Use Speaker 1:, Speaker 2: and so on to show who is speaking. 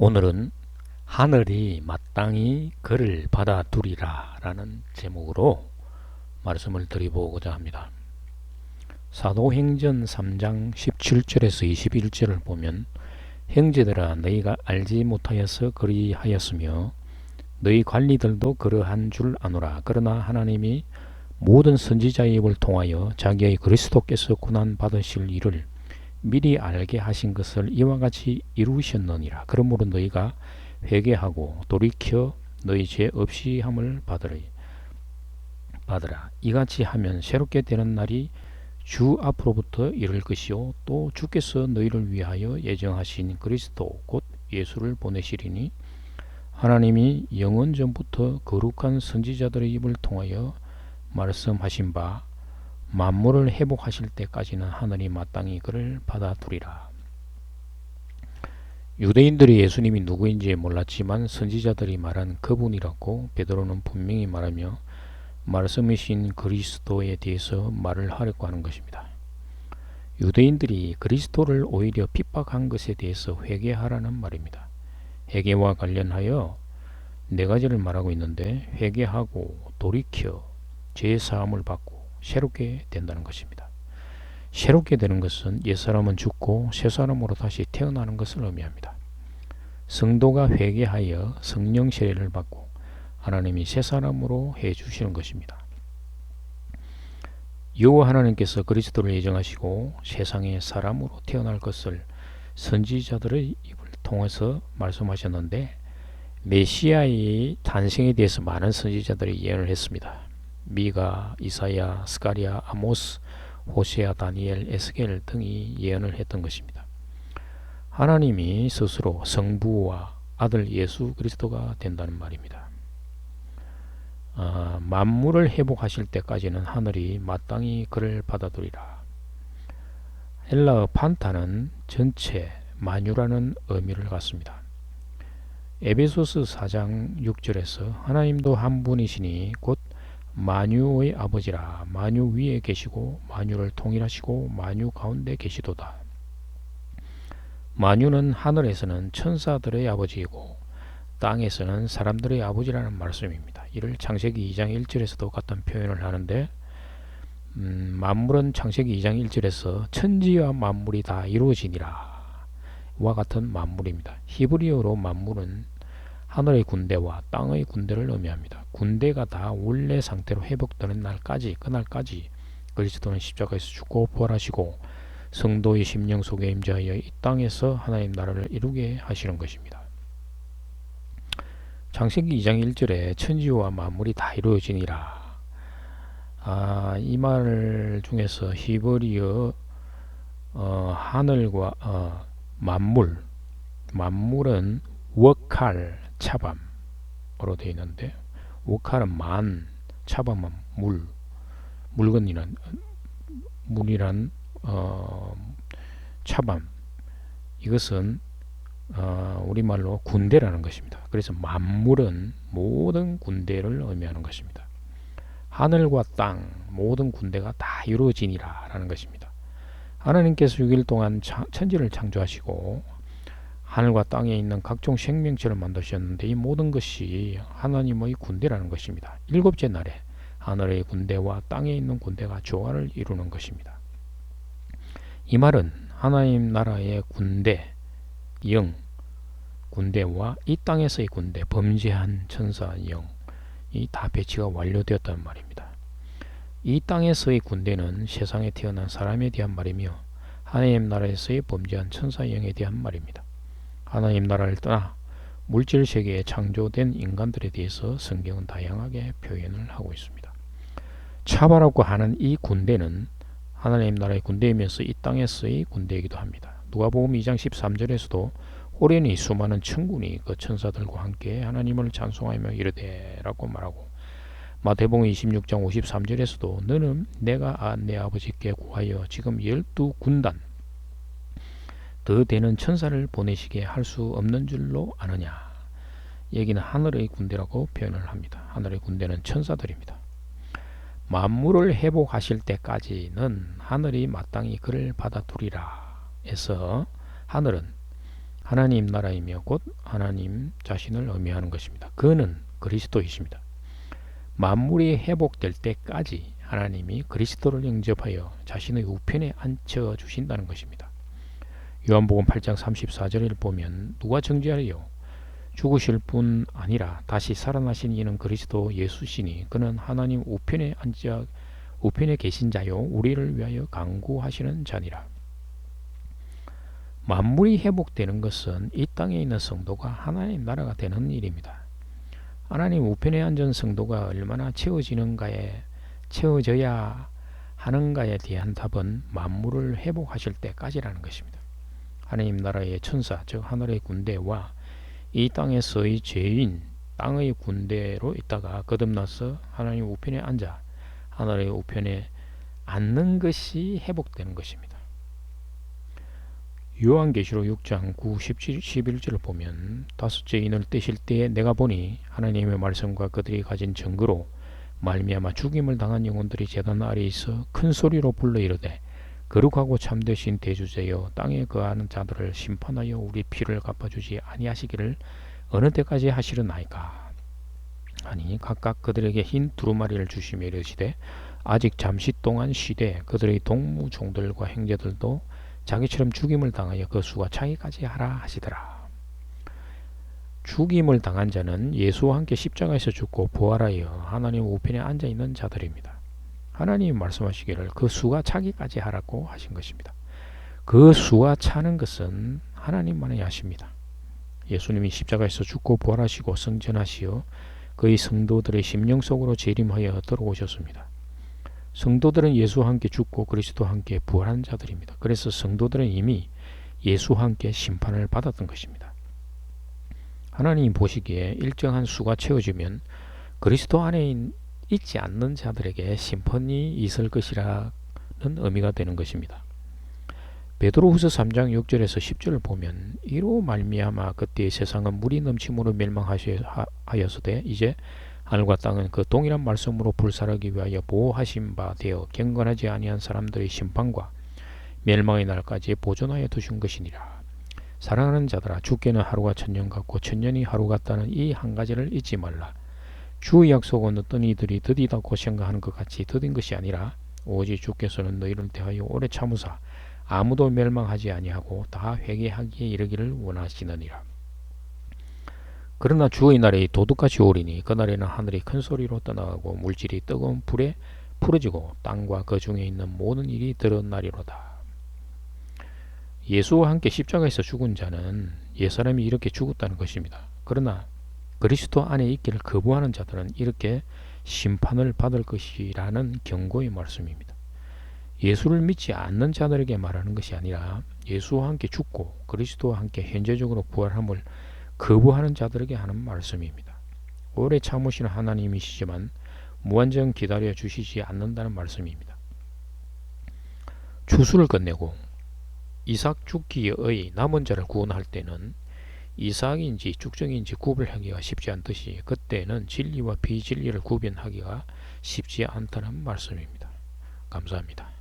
Speaker 1: 오늘은 하늘이 마땅히 그를 받아두리라 라는 제목으로 말씀을 드리보고자 합니다. 사도행전 3장 17절에서 21절을 보면 형제들아 너희가 알지 못하여서 그리하였으며 너희 관리들도 그러한 줄 아노라 그러나 하나님이 모든 선지자의 입을 통하여 자기의 그리스도께서 고난 받으실 일을 미리 알게 하신 것을 이와 같이 이루셨느니라. 그러므로 너희가 회개하고 돌이켜 너희 죄 없이 함을 받으라. 이같이 하면 새롭게 되는 날이 주 앞으로부터 이를 것이요 또 주께서 너희를 위하여 예정하신 그리스도 곧 예수를 보내시리니 하나님이 영원 전부터 거룩한 선지자들의 입을 통하여 말씀하신 바 만물을 회복하실 때까지는 하늘이 마땅히 그를 받아두리라. 유대인들이 예수님이 누구인지 몰랐지만 선지자들이 말한 그분이라고 베드로는 분명히 말하며 말씀이신 그리스도에 대해서 말을 하려고 하는 것입니다. 유대인들이 그리스도를 오히려 핍박한 것에 대해서 회개하라는 말입니다. 회개와 관련하여 네 가지를 말하고 있는데 회개하고 돌이켜 죄 사함을 받고 새롭게 된다는 것입니다. 새롭게 되는 것은 옛사람은 죽고 새사람으로 다시 태어나는 것을 의미합니다. 성도가 회개하여 성령 세례를 받고 하나님이 새사람으로 해 주시는 것입니다. 여호와 하나님께서 그리스도를 예정하시고 세상에 사람으로 태어날 것을 선지자들의 입을 통해서 말씀하셨는데 메시아의 탄생에 대해서 많은 선지자들이 예언을 했습니다. 미가, 이사야, 스가리아, 아모스, 호세아, 다니엘, 에스겔 등이 예언을 했던 것입니다. 하나님이 스스로 성부와 아들 예수 그리스도가 된다는 말입니다. 아, 만물을 회복하실 때까지는 하늘이 마땅히 그를 받아들이라. 헬라어 판타는 전체 만유라는 의미를 갖습니다. 에베소스 4장 6절에서 하나님도 한 분이시니 곧 만유의 아버지라 만유 위에 계시고 만유를 통일하시고 만유 가운데 계시도다. 만유는 하늘에서는 천사들의 아버지이고 땅에서는 사람들의 아버지라는 말씀입니다. 이를 창세기 2장 1절에서도 같은 표현을 하는데 음, 만물은 창세기 2장 1절에서 천지와 만물이 다 이루어지니라 와 같은 만물입니다. 히브리어로 만물은 하늘의 군대와 땅의 군대를 의미합니다. 군대가 다 원래 상태로 회복되는 날까지 그날까지 그리스도는 십자가에서 죽고 부활하시고 성도의 심령 속에 임재하여 이 땅에서 하나님 나라를 이루게 하시는 것입니다. 창세기 2장 1절에 천지와 만물이 다 이루어지니라. 아, 이 말 중에서 히브리어 어, 하늘과 어, 만물 만물은 워칼 차밤으로 되어 있는데 워칼은 만 차밤은 물 물건이란 물이란 어, 차밤 이것은 어, 우리말로 군대라는 것입니다. 그래서 만물은 모든 군대를 의미하는 것입니다. 하늘과 땅 모든 군대가 다 이루어지니라 라는 것입니다. 하나님께서 6일 동안 천지를 창조하시고 하늘과 땅에 있는 각종 생명체를 만드셨는데 이 모든 것이 하나님의 군대라는 것입니다. 일곱째 날에 하늘의 군대와 땅에 있는 군대가 조화를 이루는 것입니다. 이 말은 하나님 나라의 군대, 영, 군대와 이 땅에서의 군대, 범죄한 천사 영, 이 다 배치가 완료되었다는 말입니다. 이 땅에서의 군대는 세상에 태어난 사람에 대한 말이며 하나님 나라에서의 범죄한 천사 영에 대한 말입니다. 하나님 나라를 떠나 물질 세계에 창조된 인간들에 대해서 성경은 다양하게 표현을 하고 있습니다. 차바라고 하는 이 군대는 하나님 나라의 군대이면서 이 땅에서의 군대이기도 합니다. 누가복음 2장 13절에서도 호련히 수많은 천군이 그 천사들과 함께 하나님을 찬송하며 이르되라고 말하고 마태복음 26장 53절에서도 너는 내가 내 아버지께 구하여 지금 열두 군단 더 되는 천사를 보내시게 할 수 없는 줄로 아느냐. 여기는 하늘의 군대라고 표현을 합니다. 하늘의 군대는 천사들입니다. 만물을 회복하실 때까지는 하늘이 마땅히 그를 받아두리라 해서 하늘은 하나님 나라이며 곧 하나님 자신을 의미하는 것입니다. 그는 그리스도이십니다. 만물이 회복될 때까지 하나님이 그리스도를 영접하여 자신의 우편에 앉혀 주신다는 것입니다. 요한복음 8장 34절을 보면 누가 정죄하리요 죽으실 뿐 아니라 다시 살아나신 이는 그리스도 예수시니 그는 하나님 우편에 앉아 우편에 계신 자요 우리를 위하여 강구하시는 자니라. 만물이 회복되는 것은 이 땅에 있는 성도가 하나님 나라가 되는 일입니다. 하나님 우편에 앉은 성도가 얼마나 채워지는가에 채워져야 하는가에 대한 답은 만물을 회복하실 때까지라는 것입니다. 하나님 나라의 천사 즉 하늘의 군대와 이 땅에서의 죄인 땅의 군대로 있다가 거듭나서 하나님 우편에 앉아 하늘의 우편에 앉는 것이 회복되는 것입니다. 요한계시록 6장 9, 17, 11절을 보면 다섯째 인을 떼실 때에 내가 보니 하나님의 말씀과 그들이 가진 증거로 말미암아 죽임을 당한 영혼들이 제단 아래에 있어 큰 소리로 불러 이르되 거룩하고 참되신 대주제여 땅에 거하는 자들을 심판하여 우리 피를 갚아주지 아니하시기를 어느 때까지 하시려나이까 아니 각각 그들에게 흰 두루마리를 주시며 이르시되 아직 잠시 동안 쉬되 그들의 동무 종들과 행제들도 자기처럼 죽임을 당하여 그 수가 차기까지 하라 하시더라. 죽임을 당한 자는 예수와 함께 십자가에서 죽고 부활하여 하나님 우편에 앉아 있는 자들입니다. 하나님이 말씀하시기를 그 수가 차기까지 하라고 하신 것입니다. 그 수가 차는 것은 하나님만이 하십니다. 예수님이 십자가에서 죽고 부활하시고 성전하시어 그의 성도들의 심령 속으로 재림하여 들어오셨습니다. 성도들은 예수와 함께 죽고 그리스도와 함께 부활한 자들입니다. 그래서 성도들은 이미 예수와 함께 심판을 받았던 것입니다. 하나님 보시기에 일정한 수가 채워지면 그리스도 안에 있지 않는 자들에게 심판이 있을 것이라는 의미가 되는 것입니다. 베드로후서 3장 6절에서 10절을 보면 이로 말미암아 그때 세상은 물이 넘침으로 멸망하였으되 이제 하늘과 땅은 그 동일한 말씀으로 불살하기 위하여 보호하신 바 되어 경건하지 아니한 사람들의 심판과 멸망의 날까지 보존하여 두신 것이니라. 사랑하는 자들아 주께는 하루가 천년 같고 천년이 하루 같다는 이 한 가지를 잊지 말라. 주 약속은 어떤 이들이 드디다 고 생각하는 것 같이 드딘 것이 아니라 오직 주께서는 너희를 대하여 오래 참으사 아무도 멸망하지 아니하고 다 회개하기에 이르기를 원하시느니라. 그러나 주의 날에 도둑같이 오리니 그날에는 하늘이 큰 소리로 떠나가고 물질이 뜨거운 불에 풀어지고 땅과 그 중에 있는 모든 일이 드러나리로다. 예수와 함께 십자가에서 죽은 자는 옛사람이 이렇게 죽었다는 것입니다. 그러나 그리스도 안에 있기를 거부하는 자들은 이렇게 심판을 받을 것이라는 경고의 말씀입니다. 예수를 믿지 않는 자들에게 말하는 것이 아니라 예수와 함께 죽고 그리스도와 함께 현재적으로 부활함을 거부하는 자들에게 하는 말씀입니다. 오래 참으시는 하나님이시지만 무한정 기다려 주시지 않는다는 말씀입니다. 추수를 끝내고 이삭 죽기의 남은 자를 구원할 때는 이삭인지 쭉정인지 구별하기가 쉽지 않듯이 그때는 진리와 비진리를 구별하기가 쉽지 않다는 말씀입니다. 감사합니다.